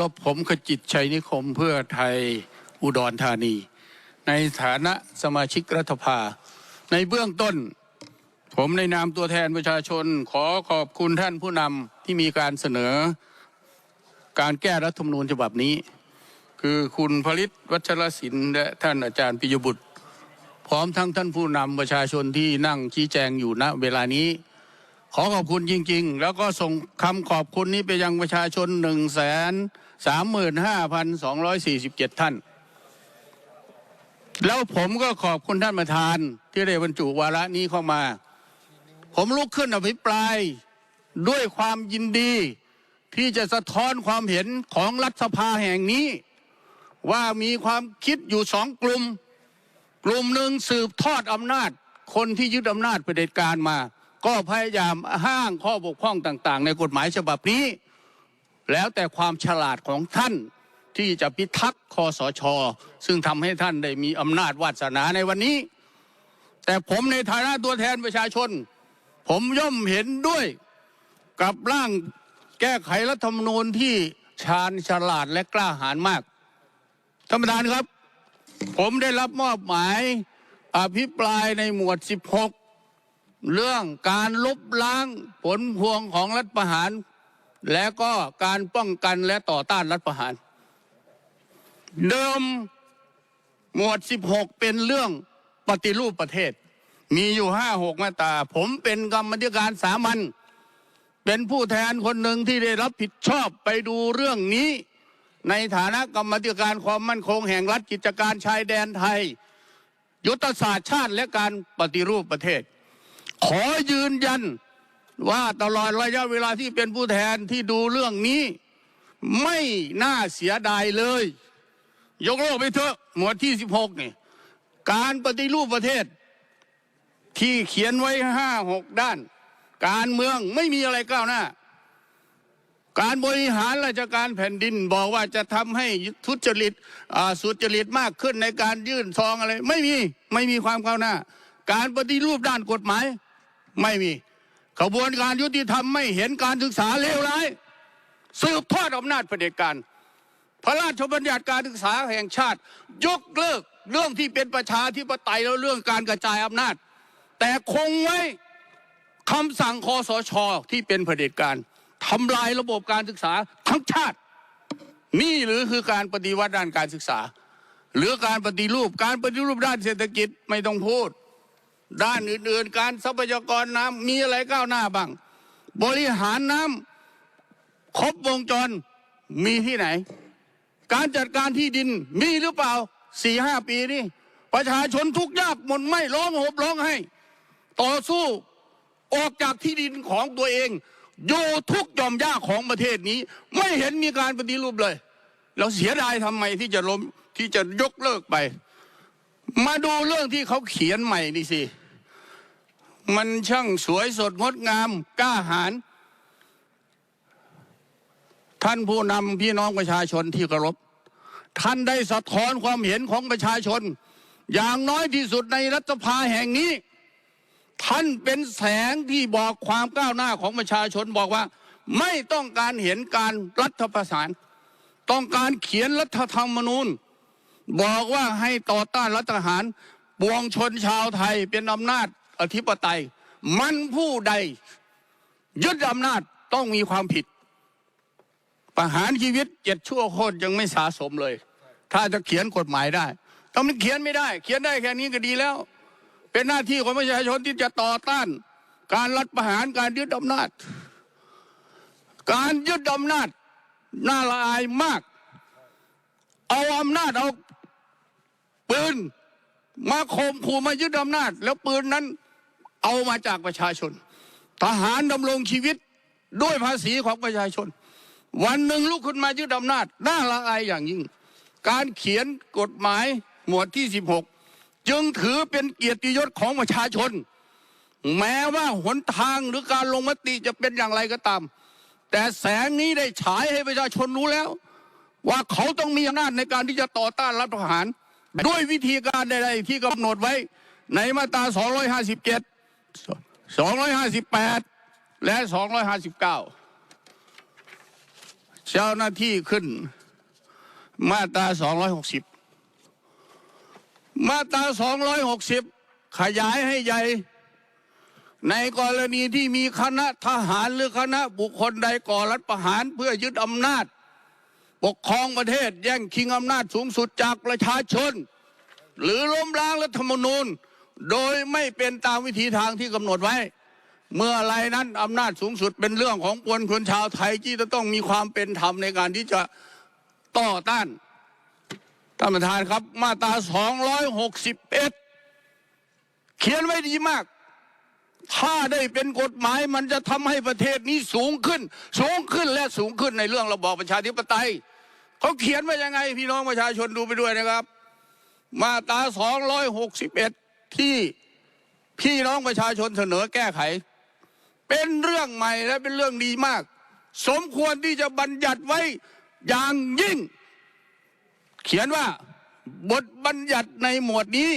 รบผมขจิตชัยนิคมเพื่อไทยอุดรธานี ในฐานะสมาชิกรัฐภา ในเบื้องต้น ผมในนามตัวแทนประชาชน ขอขอบคุณท่านผู้นำที่มีการเสนอ การแก้รัฐธรรมนูญฉบับนี้ คือคุณผลิตวัชรศิลป์และท่านอาจารย์ปิยบุตร พร้อมทั้งท่านผู้นำประชาชนที่นั่งชี้แจงอยู่ณเวลานี้ ขอขอบคุณจริงๆ แล้วก็ส่งคำขอบคุณนี้ไปยังประชาชนหนึ่งแสนสามหมื่นห้าพันสองร้อยสี่สิบเจ็ดท่าน แล้วผมก็ขอบคุณท่านประธานที่ได้บรรจุวาระนี้เข้ามา ผมลุกขึ้นอภิปรายด้วยความยินดีที่จะสะท้อนความเห็นของรัฐสภาแห่งนี้ ว่ามีความคิดอยู่สองกลุ่ม กลุ่มหนึ่งสืบทอดอำนาจคนที่ยึดอำนาจเผด็จการมา ก็พยายามห้างข้อบกพร่องต่าง ๆ ในกฎหมายฉบับนี้ แล้วแต่ความฉลาดของท่านที่จะพิทักษ์คอสช ซึ่งทำให้ท่านได้มีอำนาจวาสนาในวันนี้ แต่ผมในฐานะตัวแทนประชาชน ผมย่อมเห็นด้วยกับร่างแก้ไขรัฐธรรมนูญที่ชาญฉลาดและกล้าหาญมากท่านประธานครับ ผมได้รับมอบหมายอภิปรายในหมวด 16 เรื่องการลบล้างผลพวงของรัฐประหาร และก็การป้องกันและต่อต้านรัฐประหาร เดิมหมวด 16 เป็นเรื่องปฏิรูปประเทศ มีอยู่ห้าหกมาตราผมเป็นกรรมธิการสามัญเป็นผู้แทนคนหนึ่งที่ได้รับผิดชอบไปดูเรื่องนี้ ในฐานะกรรมธิการความมั่นคงแห่งรัฐกิจการชายแดนไทย ยุทธศาสตร์ชาติและการปฏิรูปประเทศ ขอยืนยันว่าตลอดระยะเวลาที่เป็นผู้แทนที่ดูเรื่องนี้ ไม่น่าเสียดายเลย ยกโลกไปเถอะ หมวดที่16นี่ การปฏิรูปประเทศ ที่เขียนไว้ห้าหกด้าน การเมืองไม่มีอะไรก้าวหน้า การบริหารราชการแผ่นดินบอกว่าจะทำให้ทุจริตสุจริตมากขึ้นในการยื่นซองอะไร ไม่มีไม่มีความก้าวหน้า การปฏิรูปด้านกฎหมาย ไม่มีขบวนการยุติธรรมไม่เห็นการศึกษาเลวร้ายสืบทอดอำนาจเผด็จการพระราชบัญญัติการศึกษาแห่งชาติ ยกเลิกเรื่องที่เป็นประชาธิปไตยแล้วเรื่องการกระจายอำนาจ แต่คงไว้คำสั่งคอสชที่เป็นเผด็จการทำลายระบบการศึกษาทั้งชาติ นี่หรือคือการปฏิวัติด้านการศึกษา หรือการปฏิรูปการปฏิรูปด้านเศรษฐกิจไม่ต้องพูด ด้านอื่นๆ การทรัพยากรน้ำมีอะไรก้าวหน้าบ้าง บริหารน้ำครบวงจรมีที่ไหน การจัดการที่ดินมีหรือเปล่าสี่ห้าปีนี่ประชาชนทุกยากหมดไม่ร้องโหบร้องให้ ต่อสู้ออกจากที่ดินของตัวเอง อยู่ทุกหย่อมย่าของประเทศนี้ ไม่เห็นมีการปฏิรูปเลย เราเสียดายทำไมที่จะล้มที่จะยกเลิกไป มาดูเรื่องที่เขาเขียนใหม่นี่สิ มันช่างสวยสดงดงามกล้าหาญท่านผู้นำพี่น้องประชาชนที่เคารพท่านได้สะท้อนความเห็นของประชาชน อย่างน้อยที่สุดในรัฐสภาแห่งนี้ ท่านเป็นแสงที่บอกความก้าวหน้าของประชาชนบอกว่า ไม่ต้องการเห็นการรัฐประหารต้องการเขียนรัฐธรรมนูญ บอกว่าให้ต่อต้านรัฐประหารปวงชนชาวไทยเป็นอำนาจอธิปไตย มันผู้ใดยึดอำนาจต้องมีความผิด ประหารชีวิตเจ็ดชั่วโคตรยังไม่สะสมเลย ถ้าจะเขียนกฎหมายได้แต่มันเขียนไม่ได้ เขียนได้แค่นี้ก็ดีแล้ว เป็นหน้าที่ของประชาชนที่จะต่อต้าน การรัฐประหารการยึดอำนาจ การยึดอำนาจน่าละอายมาก เอาอำนาจเอา ปืนมาข่มขู่มายึดอำนาจ แล้วปืนนั้นเอามาจากประชาชน ทหารดำรงชีวิตด้วยภาษีของประชาชน วันหนึ่งลุกขึ้นมายึดอำนาจน่าละอายอย่างยิ่ง การเขียนกฎหมายหมวดที่ 16 จึงถือเป็นเกียรติยศของประชาชน แม้ว่าหนทางหรือการลงมติจะเป็นอย่างไรก็ตาม แต่แสงนี้ได้ฉายให้ประชาชนรู้แล้ว ว่าเขาต้องมีอำนาจในการที่จะต่อต้านรัฐประหาร ด้วยวิธีการใดๆที่กำหนดไว้ ในมาตรา 257 258 และ 259 เจ้าหน้าที่ขึ้นมาตราสองร้อยหกสิบมาตราสองร้อยหกสิบขยายให้ใหญ่ ในกรณีที่มีคณะทหารหรือคณะบุคคลใดก่อรัฐประหารเพื่อยึดอำนาจ ปกครองประเทศแย่งชิงอำนาจสูงสุดจากประชาชน หรือล้มล้างรัฐธรรมนูญ โดยไม่เป็นตามวิธีทางที่กำหนดไว้ เมื่อไรนั้นอำนาจสูงสุดเป็นเรื่องของปวงชนชาวไทยที่จะต้องมีความเป็นธรรมในการที่จะต่อต้านท่านประธานครับมาตรา 261 เขียนไว้ดีมาก ถ้าได้เป็นกฎหมายมันจะทำให้ประเทศนี้สูงขึ้น สูงขึ้นและสูงขึ้นในเรื่องระบอบประชาธิปไตยเขาเขียนไว้ยังไง พี่น้องประชาชนดูไปด้วยนะครับ มาตรา261ที่พี่น้องประชาชนเสนอแก้ไข เป็นเรื่องใหม่และเป็นเรื่องดีมาก สมควรที่จะบัญญัติไว้อย่างยิ่ง เขียนว่าบทบัญญัติในหมวดนี้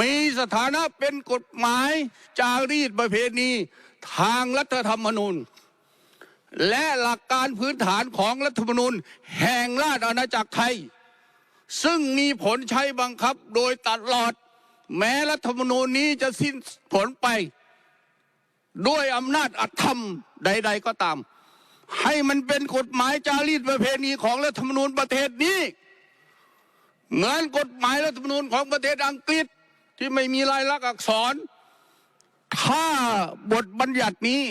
มีสถานะเป็นกฎหมายจารีตประเพณีทางรัฐธรรมนูญ และหลักการพื้นฐานของรัฐธรรมนูญแห่งราชอาณาจักรไทย ซึ่งมีผลใช้บังคับโดยตลอด แม้รัฐธรรมนูญนี้จะสิ้นผลไป ด้วยอำนาจอธรรมใด ๆก็ตาม ให้มันเป็นกฎหมายจารีตประเพณีของรัฐธรรมนูญประเทศนี้เหมือนกฎหมายรัฐธรรมนูญของประเทศอังกฤษ ที่ไม่มีลายลักษณ์อักษร ถ้าบทบัญญัตินี้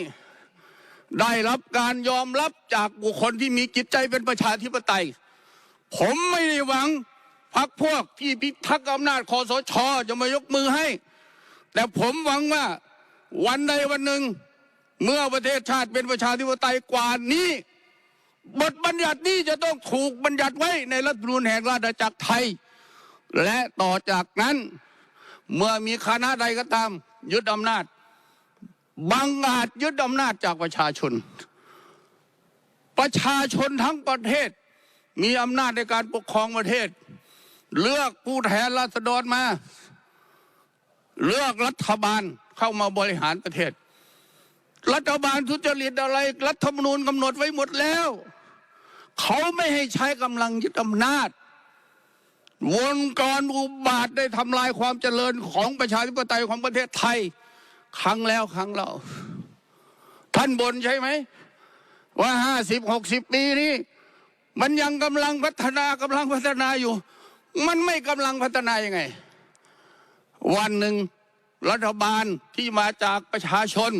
ได้รับการยอมรับจากบุคคลที่มีจิตใจเป็นประชาธิปไตย ผมไม่ได้หวังพักพวกที่พิทักษ์อำนาจคอสชจะมายกมือให้ แต่ผมหวังว่าวันใดวันหนึ่ง เมื่อประเทศชาติเป็นประชาธิปไตยกว่านี้ บทบัญญัตินี้จะต้องถูกบัญญัติไว้ในรัฐธรรมนูญแห่งราชอาณาจักรไทย และต่อจากนั้น เมื่อมีคณะใดก็ตาม ยึดอำนาจบังอาจยึดอำนาจจากประชาชน ประชาชนทั้งประเทศ มีอำนาจในการปกครองประเทศ เลือกผู้แทนราษฎรมา เลือกรัฐบาลเข้ามาบริหารประเทศ รัฐบาลทุจริตอะไร รัฐธรรมนูญกำหนดไว้หมดแล้ว เขาไม่ให้ใช้กำลังยึดอำนาจ วงกรอุบาทได้ทำลายความเจริญของประชาธิปไตยของประเทศไทย ครั้งแล้วครั้งเล่า ท่านบนใช่ไหม ว่าห้าสิบหกสิบปีนี้ มันยังกำลังพัฒนากำลังพัฒนาอยู่ มันไม่กำลังพัฒนายังไง วันหนึ่งรัฐบาลที่มาจากประชาชน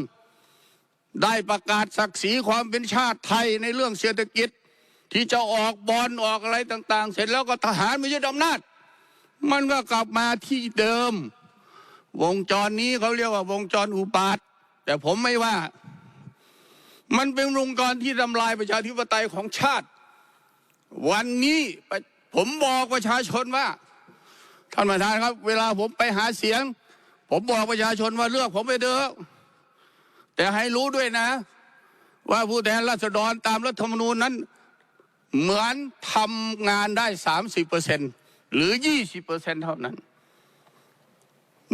ได้ประกาศศักดิ์ศรีความเป็นชาติไทยในเรื่องเศรษฐกิจ ที่จะออกบอลออกอะไรต่าง ๆ เสร็จแล้วก็ทหารมายึดอำนาจ มันก็กลับมาที่เดิม วงจรนี้เขาเรียกว่าวงจรอุบาทแต่ผมไม่ว่า มันเป็นวงจรที่ทำลายประชาธิปไตยของชาติ วันนี้ผมบอกประชาชนว่าท่านประธานครับ เวลาผมไปหาเสียง ผมบอกประชาชนว่าเลือกผมไปเถอะแต่ให้รู้ด้วยนะ ว่าผู้แทนราษฎรตามรัฐธรรมนูญนั้น เหมือนทำงานได้สามสิบเปอร์เซ็นหรือยี่สิบเปอร์เซ็นเท่านั้น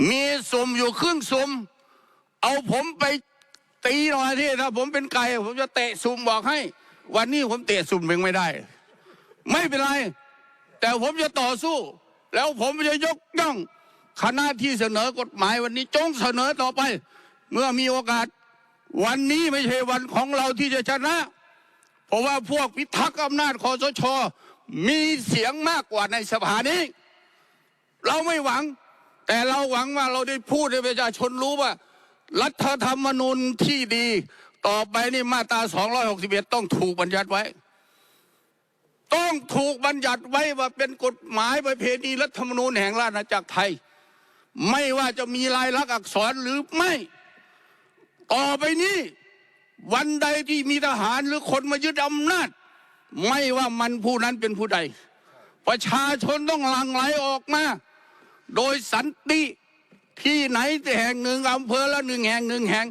มีสุ่มอยู่ครึ่งสุ่มเอาผมไปตีหน่อยที่ถ้าผมเป็นไก่ผมจะเตะสุ่มบอกให้ วันนี้ผมเตะสุ่มเองไม่ได้ ไม่เป็นไร แต่ผมจะต่อสู้ แล้วผมจะยกย่องคณะที่เสนอกฎหมายวันนี้จงเสนอต่อไป เมื่อมีโอกาส วันนี้ไม่ใช่วันของเราที่จะชนะ เพราะว่าพวกพิทักษ์อำนาจคอสช มีเสียงมากกว่าในสภานี้ เราไม่หวัง แต่เราหวังว่าเราได้พูดให้ประชาชนรู้ว่า รัฐธรรมนูญที่ดี ต่อไปนี่มาตรา 261 ต้องถูกบัญญัติไว้ ต้องถูกบัญญัติไว้ว่าเป็นกฎหมายประเพณีรัฐธรรมนูญแห่งราชอาณาจักรไทย ไม่ว่าจะมีลายลักษณ์อักษรหรือไม่ ต่อไปนี้ วันใดที่มีทหารหรือคนมายึดอำนาจ ไม่ว่ามันผู้นั้นเป็นผู้ใด ประชาชนต้องหลั่งไหลออกมา โดยสันติที่ไหนแต่แห่งหนึ่งอำเภอละหนึ่งแห่งหนึ่งแห่ง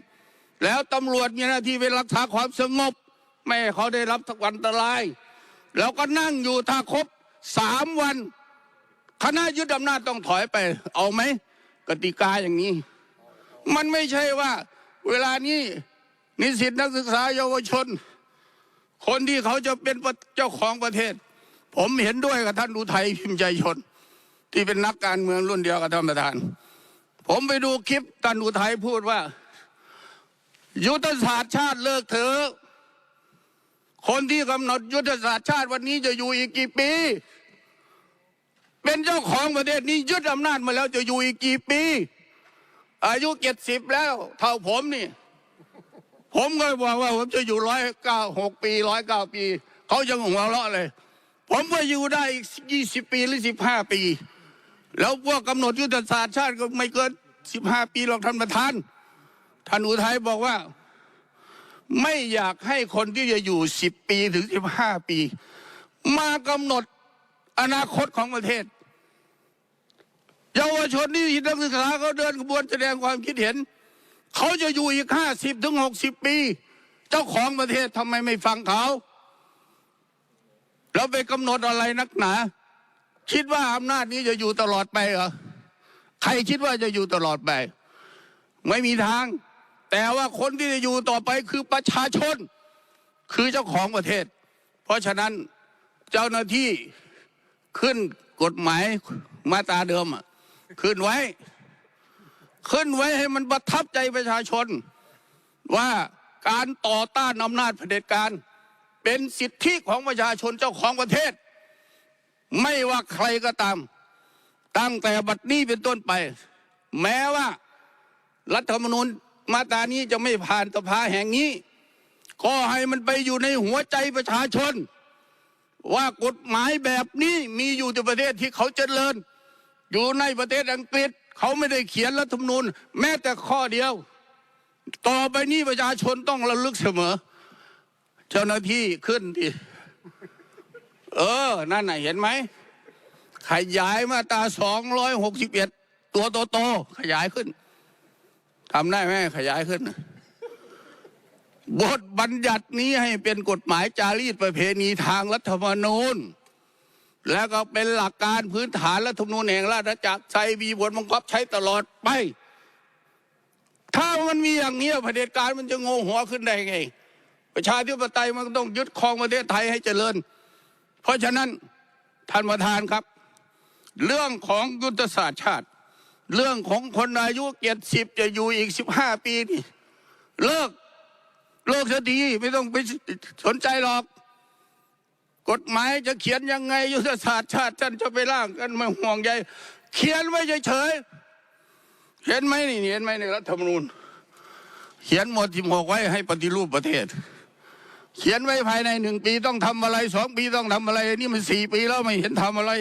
แล้วตำรวจมีหน้าที่เป็นรักษาความสงบ ไม่ให้เขาได้รับทุกอันตราย แล้วก็นั่งอยู่ถ้าครบสามวัน คณะยึดอำนาจต้องถอยไป เอาไหมกติกาอย่างนี้ มันไม่ใช่ว่า เวลานี้ นิสิตนักศึกษาเยาวชน คนที่เขาจะเป็นเจ้าของประเทศ ผมเห็นด้วยกับท่านอุทัยพิมพ์ใจชน ที่เป็นนักการเมืองรุ่นเดียวกับท่านประธาน ผมไปดูคลิปท่านอุทัยพูดว่า ยุทธศาสตร์ชาติเลิกเถอะคนที่กำหนดยุทธศาสตร์ชาติวันนี้จะอยู่อีกกี่ปี เป็นเจ้าของประเทศนี้ยึดอำนาจมาแล้วจะอยู่อีกกี่ปี อายุเจ็ดสิบแล้ว เท่าผมนี่ ผมก็บอกว่าผมจะอยู่ร้อยเก้าหกปีร้อยเก้าปี เขาจะหัวเราะเลย ผมก็อยู่ได้อีกยี่สิบปีหรือสิบห้าปี แล้วพวกกำหนดยุทธศาสตร์ชาติก็ไม่เกินสิบห้าปีหรอกท่านประธาน ท่านอุทัยบอกว่า ไม่อยากให้คนที่จะอยู่สิบปีถึงสิบห้าปี มากำหนดอนาคตของประเทศ เยาวชนที่นักศึกษาเขาเดินขบวนแสดงความคิดเห็น เขาจะอยู่อีกห้าสิบถึงหกสิบปี เจ้าของประเทศทำไมไม่ฟังเขา แล้วไปกำหนดอะไรนักหนา คิดว่าอำนาจนี้จะอยู่ตลอดไปเหรอใครคิดว่าจะอยู่ตลอดไป ไม่มีทาง แต่ว่าคนที่จะอยู่ต่อไปคือประชาชน คือเจ้าของประเทศ เพราะฉะนั้นเจ้าหน้าที่ขึ้นกฎหมายมาตราเดิมขึ้นไว้ ขึ้นไว้ให้มันประทับใจประชาชน ว่าการต่อต้านอำนาจเผด็จการ เป็นสิทธิของประชาชนเจ้าของประเทศ ไม่ว่าใครก็ตาม ตั้งแต่บัดนี้เป็นต้นไป แม้ว่ารัฐธรรมนูญมาตรานี้จะไม่ผ่านสภาแห่งนี้ ก็ให้มันไปอยู่ในหัวใจประชาชน ว่ากฎหมายแบบนี้มีอยู่ในประเทศที่เขาเจริญ อยู่ในประเทศอังกฤษ เขาไม่ได้เขียนรัฐธรรมนูญแม้แต่ข้อเดียว ต่อไปนี้ประชาชนต้องระลึกเสมอ เจ้าหน้าที่ขึ้นที่เออ นั่นน่ะเห็นไหมขยายมาตราสองร้อยหกสิบเอ็ดตัวโตๆขยายขึ้นทำได้ไหมขยายขึ้น บทบัญญัตินี้ให้เป็นกฎหมายจารีตประเพณีทางรัฐธรรมนูญ แล้วก็เป็นหลักการพื้นฐานรัฐธรรมนูญแห่งราชอาณาจักรใช้มีบทบังคับใช้ตลอดไป ถ้ามันมีอย่างนี้เผด็จการมันจะโงหัวขึ้นได้ไง ประชาธิปไตยมันต้องยึดครองประเทศไทยให้เจริญ เพราะฉะนั้นท่านประธานครับ เรื่องของยุทธศาสตร์ชาติ เรื่องของคนอายุเจ็ดสิบจะอยู่อีกสิบห้าปีนี่เลิกเลิกซะดีไม่ต้องไปสนใจหรอก กฎหมายจะเขียนยังไงยุทธศาสตร์ชาติท่านจะไปร่างกันมาห่วงใยเขียนไว้เฉยๆเห็นไหมนี่เห็นไหมในรัฐธรรมนูญ เขียนหมดที่หกไว้ให้ปฏิรูปประเทศ เขียนไว้ภายในหนึ่งปีต้องทำอะไรสองปีต้องทำอะไร นี่มันสี่ปีแล้วไม่เห็นทำอะไร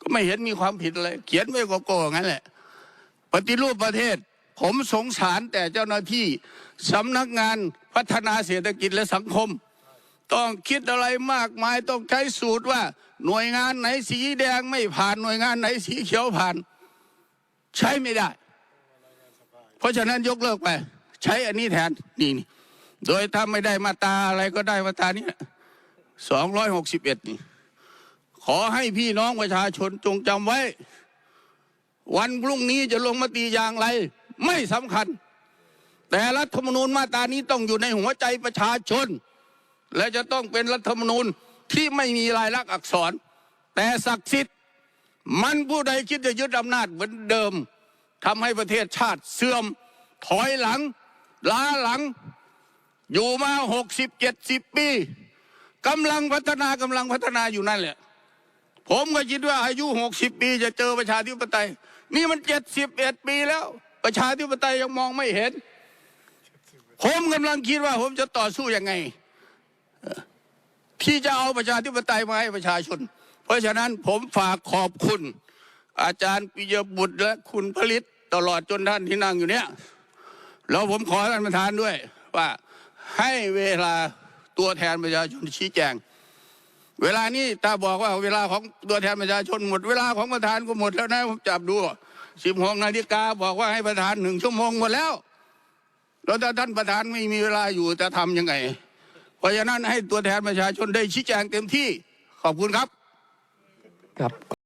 ก็ไม่เห็นมีความผิดอะไร เขียนไว้ก็โก้งั้นแหละ ปฏิรูปประเทศ ผมสงสารแต่เจ้าหน้าที่สำนักงานพัฒนาเศรษฐกิจและสังคม ต้องคิดอะไรมากมายต้องใช้สูตรว่า หน่วยงานไหนสีแดงไม่ผ่านหน่วยงานไหนสีเขียวผ่าน ใช้ไม่ได้ เพราะฉะนั้นยกเลิกไป ใช้อันนี้แทนนี่นี่โดยถ้าไม่ได้มาตาอะไรก็ได้มาตานี้สองร้อยหกสิบเอ็ดนี่ขอให้พี่น้องประชาชนจงจำไว้ วันพรุ่งนี้จะลงมติอย่างไร ไม่สำคัญ แต่รัฐธรรมนูญมาตรานี้ต้องอยู่ในหัวใจประชาชน และจะต้องเป็นรัฐมนูญที่ไม่มีลายลักษณ์อักษร แต่ศักดิ์สิทธิ์มันผู้ใดคิดจะยึดอำนาจเหมือนเดิมทำให้ประเทศชาติเสื่อมถอยหลัง ล้าหลัง อยู่มาหกสิบเจ็ดสิบปีกำลังพัฒนากำลังพัฒนาอยู่นั่นแหละ ผมก็คิดว่าอายุหกสิบปีจะเจอประชาธิปไตย นี่มันเจ็ดสิบเอ็ดปีแล้ว ประชาธิปไตยยังมองไม่เห็น ผมกำลังคิดว่าผมจะต่อสู้ยังไง ที่จะเอาประชาธิปไตยมาให้ประชาชน เพราะฉะนั้นผมฝากขอบคุณ อาจารย์ปิยบุตรและคุณผลิตตลอดจนท่านที่นั่งอยู่เนี้ยแล้วผมขอท่านประธานด้วย ว่าให้เวลาตัวแทนประชาชนชี้แจง เวลานี้ถ้าบอกว่าเวลาของตัวแทนประชาชนหมด เวลาของประธานก็หมดแล้วนะผมจับดูสิบหกนาฬิกาบอกว่าให้ประธานหนึ่งชั่วโมงหมดแล้ว แล้วถ้าท่านประธานไม่มีเวลาอยู่จะทำยังไง เพราะฉะนั้นให้ตัวแทนประชาชนได้ชี้แจงเต็มที่ขอบคุณครับครับ